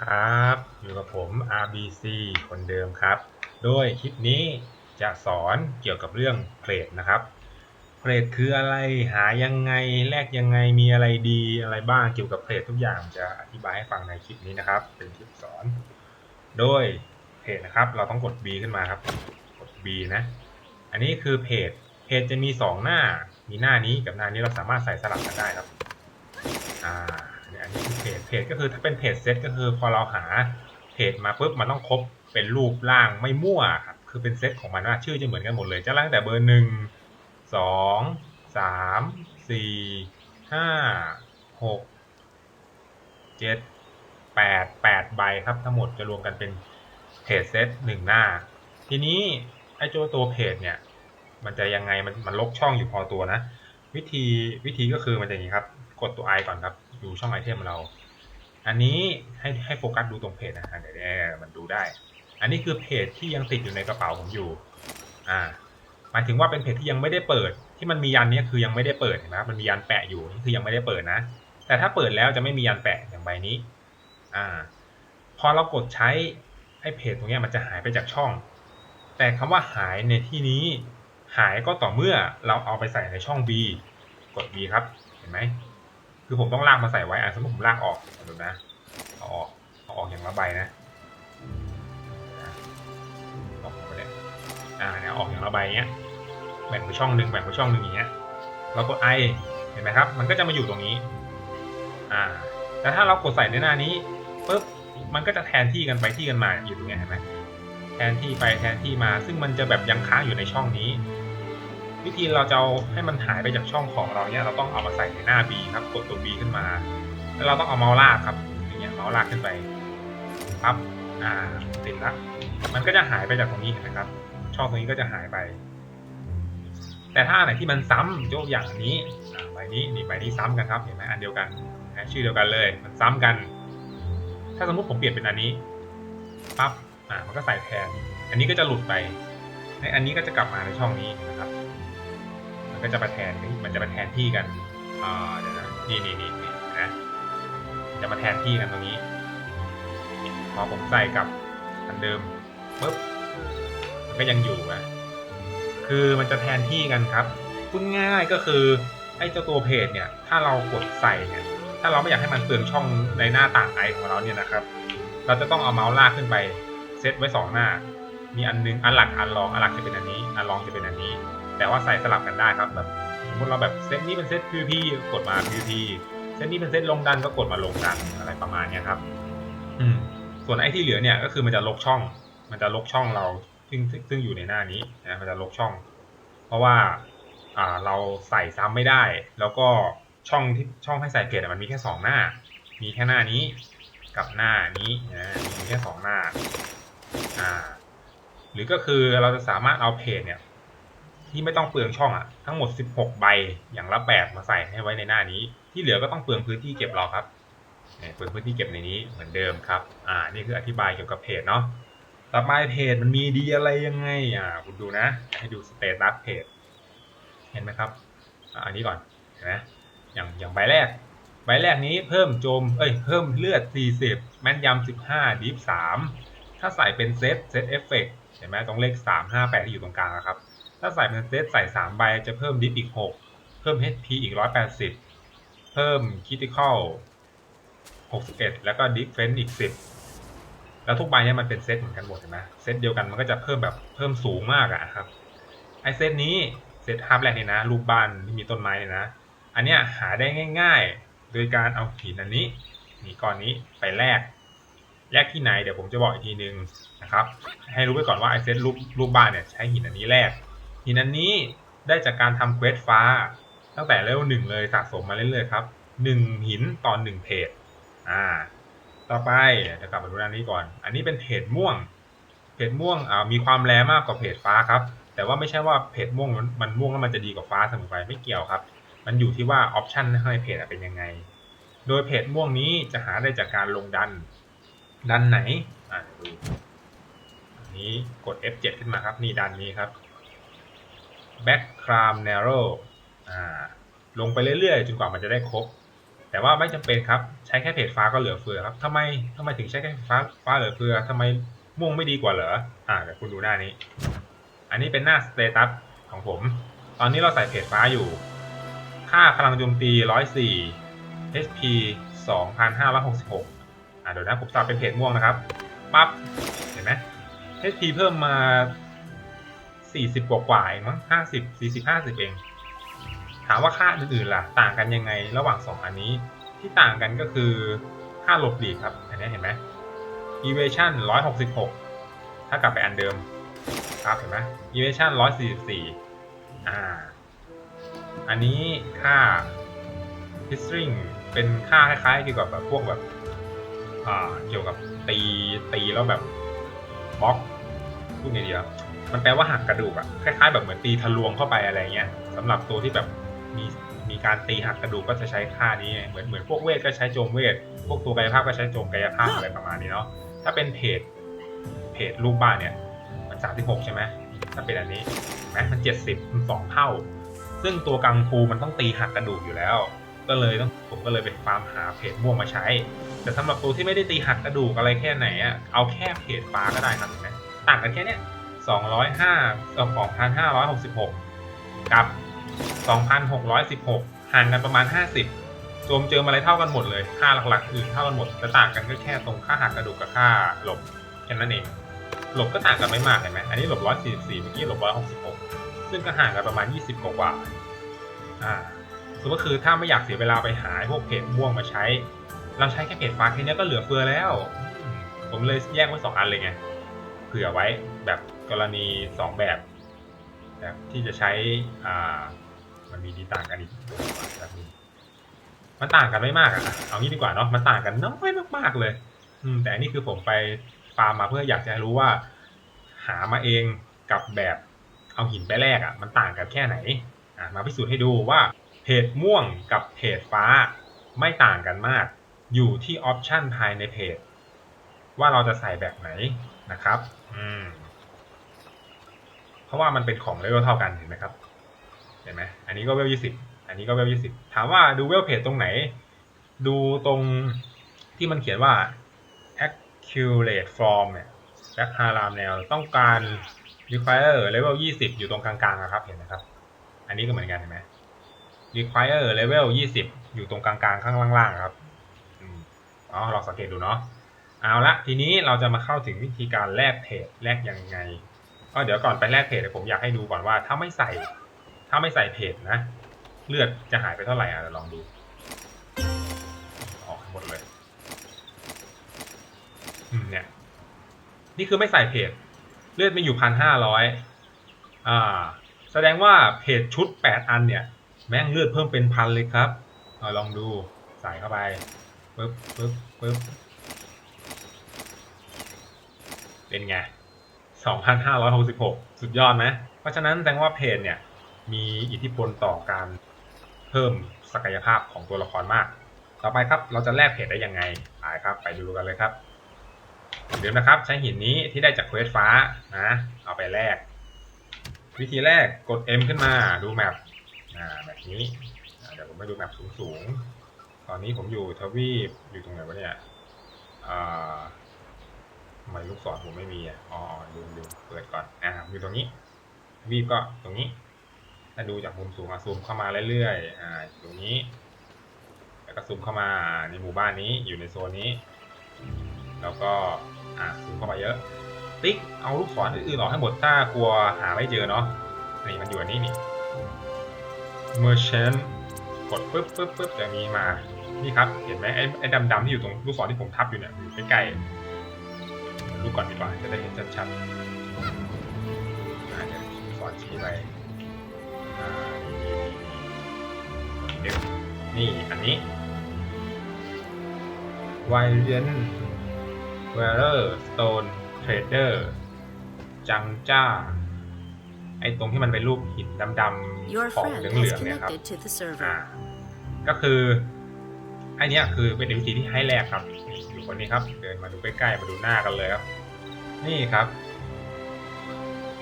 ครับอยู่กับผม RBC คนเดิมครับ โดยคลิปนี้จะสอนเกี่ยวกับเรื่องเพลทนะครับเพลทคืออะไรหายังไงแลกยังไงมีอะไรดีอะไรบ้างเกี่ยวกับเพลททุกอย่างจะอธิบายให้ฟังในคลิปนี้นะครับ เป็นคลิปสอน โดยเพจนะครับ เราต้องกด B ขึ้นมาครับ กด B นะ อันนี้คือเพจเพจจะมีสองหน้ามีหน้านี้กับหน้านี้เราสามารถใส่สลับกันได้ครับอ่าเนี่ยอันนี้คือเพ เพจก็คือถ้าเป็นเพจเซตก็คือพอเราหาเพจมาปุ๊บมันต้องครบเป็นรูปร่างไม่มั่วครับคือเป็นเซตของมันว่าชื่อจะเหมือนกันหมดเลย จะตั้งแต่เบอร์หนึ่งสองสามสี่ห้าหกเจ็ดแปดแปดใบครับ ทั้งหมดจะรวมกันเป็นเพจเซตหนึ่งหน้า ทีนี้ไอ้ตัวตัวเพจเนี่ย มันจะยังไงมันมันลกช่องอยู่พอตัวนะ วิธีวิธีก็คือมันจะอย่างนี้ครับ กดตัว i ก่อนครับดูช่องไอเทมเรา อันนี้ให้ให้โฟกัสดูตรงเพจนะอะเดี๋ยวมันดูได้ อันนี้คือเพจที่ยังติดอยู่ในกระเป๋าผมอยู่ อ่า หมายถึงว่าเป็นเพจที่ยังไม่ได้เปิด ที่มันมียันนี้คือยังไม่ได้เปิดเห็นไหมมันมียันแปะอยู่นี่คือยังไม่ได้เปิดนะ แต่ถ้าเปิดแล้วจะไม่มียันแปะอย่างใบนี้ อ่า พอเรากดใช้ไอ้เพจตรงนี้มันจะหายไปจากช่อง แต่คำว่าหายในที่นี้ หายก็ต่อเมื่อเราเอาไปใส่ในช่อง B กด B ครับ เห็นไหม คือผมต้องลากมาใส่ไว้อะสมมติผมลากออกดูนะเอาออกเอาออกอย่างละใบนะออกไปเลยอ่าเนี่ยออกอย่างละใบเงี้ยแบ่งไปช่องหนึ่งแบ่งไปช่องหนึ่งอย่างเงี้ยเรากด I เห็นไหมครับ มันก็จะมาอยู่ตรงนี้ อ่า แต่ถ้าเรากดใส่ในหน้านี้ปุ๊บมันก็จะแทนที่กันไปที่กันมาอยู่ตรงเนี้ยเห็นไหมแทนที่ไปแทนที่มา ซึ่งมันจะแบบยังค้างอยู่ในช่องนี้ วิธีเราจะเอาให้มันหายไปจากช่องของเราเนี่ยเราต้องเอามาใส่ในหน้า B ครับกดตัว B ขึ้นมา แล้วเราต้องเอาเมาส์ลากครับอย่างเงี้ยเมาส์ลากขึ้นไปปั๊บอ่าติดละมันก็จะหายไปจากตรงนี้นะครับ ช่องตรงนี้ก็จะหายไป แต่ถ้าไหนที่มันซ้ำยกอย่างนี้ใบนี้นี่ใบนี้ซ้ำกันครับเห็นไหมอันเดียวกันชื่อเดียวกันเลย มันซ้ำกัน ถ้าสมมติผมเปลี่ยนเป็นอันนี้ปั๊บอ่ามันก็ใส่แทน อันนี้ก็จะหลุดไปอันนี้ก็จะกลับมาในช่องนี้นะครับ มันก็จะมาแทนมันจะมาแทนที่กันเดี๋ยวนะนี่นี่นี่นะจะมาแทนที่กันตรงนี้พอผมใส่กับอันเดิมปุ๊บมันก็ยังอยู่นะคือมันจะแทนที่กันครับพูดง่ายๆก็คือไอ้เจ้าตัวเพจเนี่ยถ้าเรากดใส่เนี่ยถ้าเราไม่อยากให้มันเปลืองช่องในหน้าต่างไอของเราเนี่ยนะครับ เราจะต้องเอาเมาส์ลากขึ้นไปเซตไว้สองหน้า มีอันนึงอันหลักอันรองอันหลักจะเป็นอันนี้ อันรองจะเป็นอันนี้ แต่ว่าใส่สลับกันได้ครับแบบสมมติเราแบบเซตนี้เป็นเซต PVP กดมา PVP เซตนี้เป็นเซตลงดันก็กดมาลงดันอะไรประมาณเนี้ยครับ อืม ส่วนไอ้ที่เหลือเนี่ยก็คือมันจะลกช่อง มันจะลกช่องเราซึ่งซึ่งอยู่ในหน้านี้นะมันจะลกช่อง เพราะว่า อ่าเราใส่ซ้ำไม่ได้ แล้วก็ช่องที่ช่องให้ใส่เพจมันมีแค่สองหน้า มีแค่หน้านี้กับหน้านี้นะมีแค่สองหน้า อ่า หรือก็คือเราจะสามารถเอาเพจเนี่ย ที่ไม่ต้องเปลืองช่องอะทั้งหมด 16 ใบอย่างละแบบมาใส่ให้ไว้ในหน้านี้ ที่เหลือก็ต้องเปลืองพื้นที่เก็บเราครับเปลืองพื้นที่เก็บในนี้เหมือนเดิมครับ อ่า นี่คืออธิบายเกี่ยวกับเพจเนาะต่อไปเพจมันมีดีอะไรยังไง อ่า คุณดูนะ ให้ดูสเตตัสเพจ เห็นไหมครับอ่าอันนี้ก่อน เห็นไหมอย่างอย่างใบแรก ใบแรกนี้เพิ่มโจม เอ้ย เพิ่มเลือด 40 แม่นยำ 15 ดิฟ 3 ถ้าใส่เป็นเซต เซตเอฟเฟกเห็นไหมตรงเลข 3 5 8 ที่อยู่ตรงกลางนะครับ ถ้าใส่เป็นเซตใส่3ใบจะเพิ่มดิฟอีก6เพิ่ม HP อีก180เพิ่มคิติคอล61แล้วก็ดิฟเฟนอีก10แล้วทุกใบเนี่ยมันเป็นเซตเหมือนกันหมดเห็นไหมเซตเดียวกันมันก็จะเพิ่มแบบเพิ่มสูงมากอะครับไอเซตนี้เซตฮาร์ปแรกเนี่ยนะรูปบ้านที่มีต้นไม้เนี่ยนะ อันเนี้ยหาได้ง่ายๆ โดยการเอาหินอันนี้นี่ก้อนนี้ไปแลกแลกที่ไหนเดี๋ยวผมจะบอกอีกทีนึงนะครับ ให้รู้ไว้ก่อนว่าไอเซตรูปรูปบ้านเนี่ยใช้หินอันนี้แลก หินอันนี้ได้จากการทำเควสฟ้า ตั้งแต่เลเวลหนึ่งเลยสะสมมาเรื่อยๆครับหนึ่งหินต่อหนึ่งเพจอ่า ต่อไปเดี๋ยวกลับมาดูด้านนี้ก่อน อันนี้เป็นเพจม่วง เพจม่วงอ่ามีความแรงมากกว่าเพจฟ้าครับ แต่ว่าไม่ใช่ว่าเพจม่วงมันม่วงแล้วมันจะดีกว่าฟ้าเสมอไปไม่เกี่ยวครับ มันอยู่ที่ว่าออปชันข้างในเพจเป็นยังไง โดยเพจม่วงนี้จะหาได้จากการลงดัน ดันไหน อ่าดูอันนี้กด F7 ขึ้นมาครับ นี่ดันนี้ครับ back cram narrow อ่าลงไปเรื่อยๆ จนกว่ามันจะได้ครบ แต่ว่าไม่จำเป็นครับ ใช้แค่เพจฟ้าก็เหลือเฟือครับทำไมทำไมถึงใช้แค่ฟ้าฟ้าเหลือเฟือทำไมม่วงไม่ดีกว่าเหรออ่าเดี๋ยวคุณดูหน้านี้ อันนี้เป็นหน้าสเตตัสของผม ตอนนี้เราใส่เพจฟ้าอยู่ ค่าพลังโจมตี 104 HP 2,566อ่าเดี๋ยวนะผมสับเป็นเพจม่วงนะครับ ปั๊บ เห็นไหม HP เพิ่มมา 40กว่ากว่าเองมั้ง50 40 50เอง ถามว่าค่าอื่นๆล่ะ ต่างกันยังไงระหว่าง2อันนี้ ที่ต่างกันก็คือค่าหลบหลีกครับ อันนี้เห็นไหม Evasion 166ถ้ากลับไปอันเดิม ครับเห็นไหม Evasion 144อ่า อันนี้ค่า Histring เป็นค่าคล้ายๆเกี่ยวกับแบบพวกแบบอ่าเกี่ยวกับตีตีแล้วแบบบล็อกพูดไงดีครับ มันแปลว่าหักกระดูกอะคล้ายๆ แบบเหมือนตีทะลวงเข้าไปอะไรเงี้ยสำหรับตัวที่แบบมีมีการตีหักกระดูกก็จะใช้ค่านี้ไงเหมือนเหมือนพวกเวทก็ใช้โจมเวทพวกตัวกายภาพก็ใช้โจมกายภาพอะไรประมาณนี้เนาะถ้าเป็นเพจเพจลูกบ้านเนี่ย มันสามสิบหกใช่ไหมถ้าเป็นอันนี้เห็นไหมมันเจ็ดสิบมันสองเท่า ซึ่งตัวกังฟูมันต้องตีหักกระดูกอยู่แล้ว ก็เลยต้องผมก็เลยไปฟาร์มหาเพจม่วงมาใช้ แต่สำหรับตัวที่ไม่ได้ตีหักกระดูกอะไรแค่ไหนอะเอาแค่เพจฟ้าก็ได้ครับเห็นไหมต่างกันแค่เนี้ย สองร้อยห้าสองพันห้าร้อยหกสิบหกกับสองพันหกร้อยสิบหกห่างกันประมาณห้าสิบโจมเจอมอะไรเท่ากันหมดเลยค่าหลักๆอื่นเท่ากันหมดแต่ต่างกันก็แค่ตรงค่าหักกระดูกกับค่าหลบแค่นั้นเอง หลบก็ต่างกันไม่มากเห็นไหมอันนี้หลบร้อยสี่สิบสี่เมื่อกี้หลบร้อยหกสิบหกซึ่งก็ห่างกันประมาณยี่สิบกว่าอ่าสมมติก็คือถ้าไม่อยากเสียเวลาไปหาพวกเพจม่วงมาใช้ เราใช้แค่เพจฟ้าแค่นี้ก็เหลือเฟือแล้ว ผมเลยแยกไว้สองอันเลยไง เผื่อไว้แบบ กรณีสองแบบแบบที่จะใช้อ่ามันมีดีต่างกันอีกแบบนี้มันต่างกันไม่มากอะเอางี้ดีกว่าเนาะมันต่างกันน้อยมากๆเลย อืม แต่นนี่คือผมไปฟาร์มมาเพื่ออยากจะรู้ว่า หามาเองกับแบบเอาหินไปแลกอะมันต่างกันแค่ไหนอะมาพิสูจน์ให้ดูว่าเพจม่วงกับเพจฟ้าไม่ต่างกันมาก อยู่ที่ออปชันภายในเพจว่าเราจะใส่แบบไหนนะครับ อืม เพราะว่ามันเป็นของเลเวลเท่ากันเห็นไหมครับ เห็นไหมอันนี้ก็เวลยี่สิบอันนี้ก็เวลยี่สิบถามว่าดูเวลเพจตรงไหน ดูตรงที่มันเขียนว่า accurate form เนี่ยและฮารามแนวต้องการ require level 20 อยู่ตรงกลางๆนะครับเห็นไหมครับ อันนี้ก็เหมือนกันเห็นไหม require level 20 อยู่ตรงกลางๆ ข้างล่างๆครับอ๋อลองสังเกตดูเนาะเอาละทีนี้เราจะมาเข้าถึงวิธีการแลกเพจแลกยังไง ก็เดี๋ยวก่อนไปแลกเพจผมอยากให้ดูก่อนว่าถ้าไม่ใส่ ถ้าไม่ใส่เพจนะ เลือดจะหายไปเท่าไหร่อะเดี๋ยวลองดูออกหมดเลยอืมเนี่ย นี่คือไม่ใส่เพจเลือดมีอยู่พันห้าร้อยอ่า แสดงว่าเพจชุดแปดอันเนี่ย แม่งเลือดเพิ่มเป็นพันเลยครับเอาลองดูใส่เข้าไปปึ๊บปึ๊บปึ๊บเป็นไง สองพันห้าร้อยหกสิบหกสุดยอดไหมเพราะฉะนั้นแสดงว่าเพจเนี่ยมีอิทธิพลต่อการเพิ่มศักยภาพของตัวละครมาก ต่อไปครับเราจะแลกเพจได้ยังไงไปครับ ไปดูกันเลยครับอย่าลืมนะครับ ใช้หินนี้ที่ได้จากเควสฟ้านะ เอาไปแลกวิธีแรกกด M ขึ้นมาดูแมปแบบนี้เดี๋ยวผมไปดูแมปสูงๆ ตอนนี้ผมอยู่ทวีปอยู่ตรงไหนวะเนี่ย ไมลูกศรผมไม่มีอะอ๋อลืมลืมเปิดก่อนอ่าอยู่ตรงนี้วีก็ตรงนี้ ถ้าดูจากมุมสูงอะซูมเข้ามาเรื่อยๆอ่าตรงนี้ แล้วก็ซูมเข้ามาในหมู่บ้านนี้อยู่ในโซนนี้ แล้วก็อ่าซูมเข้ามาเยอะ ติ๊กเอาลูกศรอื่นๆออกให้หมดถ้ากลัวหาไม่เจอเนาะนี่มันอยู่อันนี้นี่ merchant กดปึ๊บปึ๊บปึ๊บจะมีมา นี่ครับ เห็นไหมไอ้ไอ้ดำๆที่อยู่ตรงลูกศรที่ผมทับอยู่เนี่ยอยู่ใกล้ๆ ดูก่อนดีกว่าจะได้เห็นชัดๆอ่าเดี๋ยวลูกศรชี้ไปอ่านี่นี่นี่นี่อันนี้ Valiant Wearer Stone Trader จังจ้า ไอ้ตรงที่มันเป็นรูปหินดำ Your ๆของ friend เห has ลืองๆเนี่ยครับ connected to the อ่า server. ก็คือไอเนี้ยคือเป็นวิธีที่ให้แลกครับอยู่ คนนี้ครับ เดินมาดูใกล้ๆมาดูหน้ากันเลยครับ นี่ครับ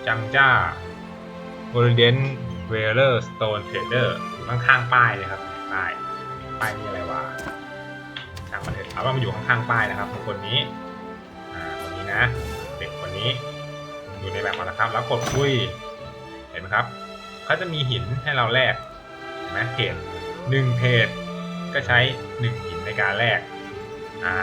จังจ้า Golden Wearer Stone Trader อยู่ข้างๆป้ายเลยครับป้ายป้ายนี่อะไรวะช่างมันเถอะเอาว่ามันอยู่ข้างๆป้ายนะครับคนนี้อ่าคนนี้นะ เด็กคนนี้อยู่ในแบบมาแล้วครับ แล้วกดคุยเห็นไหมครับเขาจะมีหินให้เราแลกเห็นไหมเพจหนึ่งเพจก็ใช้หนึ่งหินในการแลก อ่า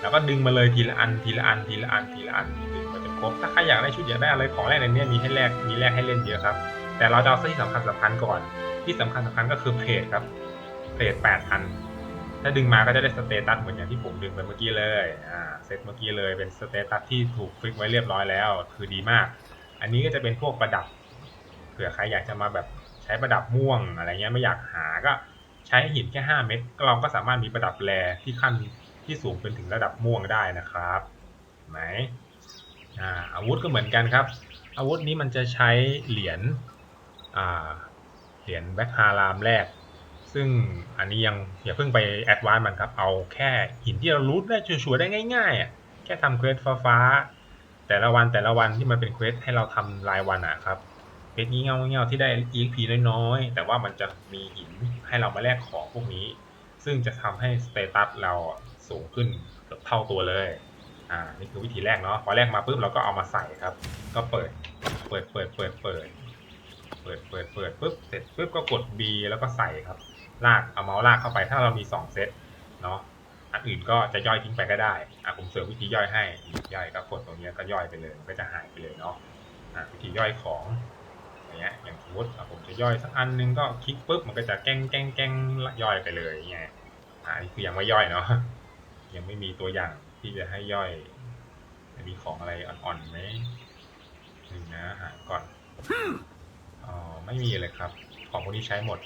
แล้วก็ดึงมาเลยทีละอันทีละอันทีละอันทีละอันดึงมาจนครบ ถ้าใครอยากได้ชุดอยากได้อะไรของแรกในนี้มีให้แลกมีแลกให้เล่นเยอะครับ แต่เราจะเอาที่สำคัญสำคัญก่อน ที่สำคัญสำคัญก็คือเพจครับเพจแปดพันถ้าดึงมาก็จะได้สเตตัสเหมือนอย่างที่ผมดึงไปเมื่อกี้เลย อ่า เซตเมื่อกี้เลยเป็นสเตตัสที่ถูกฟิกไว้เรียบร้อยแล้ว คือดีมาก อันนี้ก็จะเป็นพวกประดับ เผื่อใครอยากจะมาแบบใช้ประดับม่วงอะไรเงี้ยไม่อยากหาก็ใช้หินแค่ 5 เม็ดเราก็สามารถมีประดับแรที่ขั้น ที่สูงเป็นถึงระดับม่วงได้นะครับเห็นไหมอาอาวุธก็เหมือนกันครับ อาวุธนี้มันจะใช้เหรียญเหรียญแบ็คฮารามแรก ซึ่งอันนี้ยังอย่าเพิ่งไปแอดวานซ์มันครับ เอาแค่หินที่เรารู้ได้ชัวร์ๆได้ง่ายๆ แค่ทำเควสฟ้าๆแต่ละวันแต่ละวันที่มันเป็นเควสให้เราทำรายวันอะครับเควสงี้เงาเงาที่ได้ EXP น้อยๆ แต่ว่ามันจะมีหินให้เรามาแลกของพวกนี้ ซึ่งจะทำให้สเตตัสเรา สูงขึ้นเกือบเท่าตัวเลย อ่า นี่คือวิธีแรกเนาะ พอแรกมาปุ๊บเราก็เอามาใส่ครับ ก็เปิด เปิด เปิด เปิด เปิด เปิด เปิด เปิดปุ๊บ เสร็จปุ๊บก็กด B แล้วก็ใส่ครับ ลาก เอาเมาส์ลากเข้าไป ถ้าเรามี2เซต เนาะ อันอื่นก็จะย่อยทิ้งไปก็ได้ อะผมเสริมวิธีย่อยให้ ย่อยก็กดตรงนี้ก็ย่อยไปเลย ก็จะหายไปเลยเนาะ อะวิธีย่อยของอย่างเงี้ยอย่างสมมติผมจะย่อยสักอันนึงก็คลิกปุ๊บมันก็จะแกล้งแกล้งแกล้งย่อยไปเลยอย่างเงี้ยอ่านี่คือยังไม่ย่อยเนาะ ยังไม่มีตัวอย่างที่จะให้ย่อย มีของอะไรอ่อนๆไหมหนึ่งนะหาก่อนอ๋อไม่มีเลยครับ ของพวกนี้ใช้หมด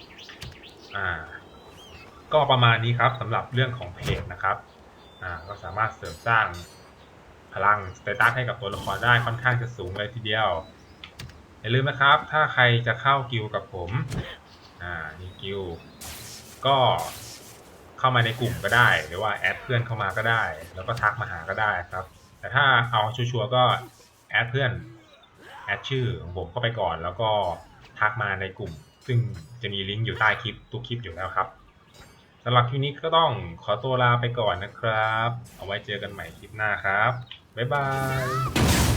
อ่า ก็ประมาณนี้ครับสำหรับเรื่องของเพจนะครับ อ่า ก็สามารถเสริมสร้างพลังสเตตัสให้กับตัวละครได้ค่อนข้างจะสูงเลยทีเดียว อย่าลืมนะครับ ถ้าใครจะเข้ากิลด์กับผม อ่านี่กิลด์ก็ เข้ามาในกลุ่มก็ได้ หรือว่าแอดเพื่อนเข้ามาก็ได้ แล้วก็ทักมาหาก็ได้ครับ แต่ถ้าเอาชัวร์ๆก็แอดเพื่อนแอดชื่อของผมเข้าไปก่อน แล้วก็ทักมาในกลุ่ม ซึ่งจะมีลิงก์อยู่ใต้คลิปทุกคลิปอยู่แล้วครับสำหรับคลิปนี้ก็ต้องขอตัวลาไปก่อนนะครับ เอาไว้เจอกันใหม่คลิปหน้าครับ บ๊ายบาย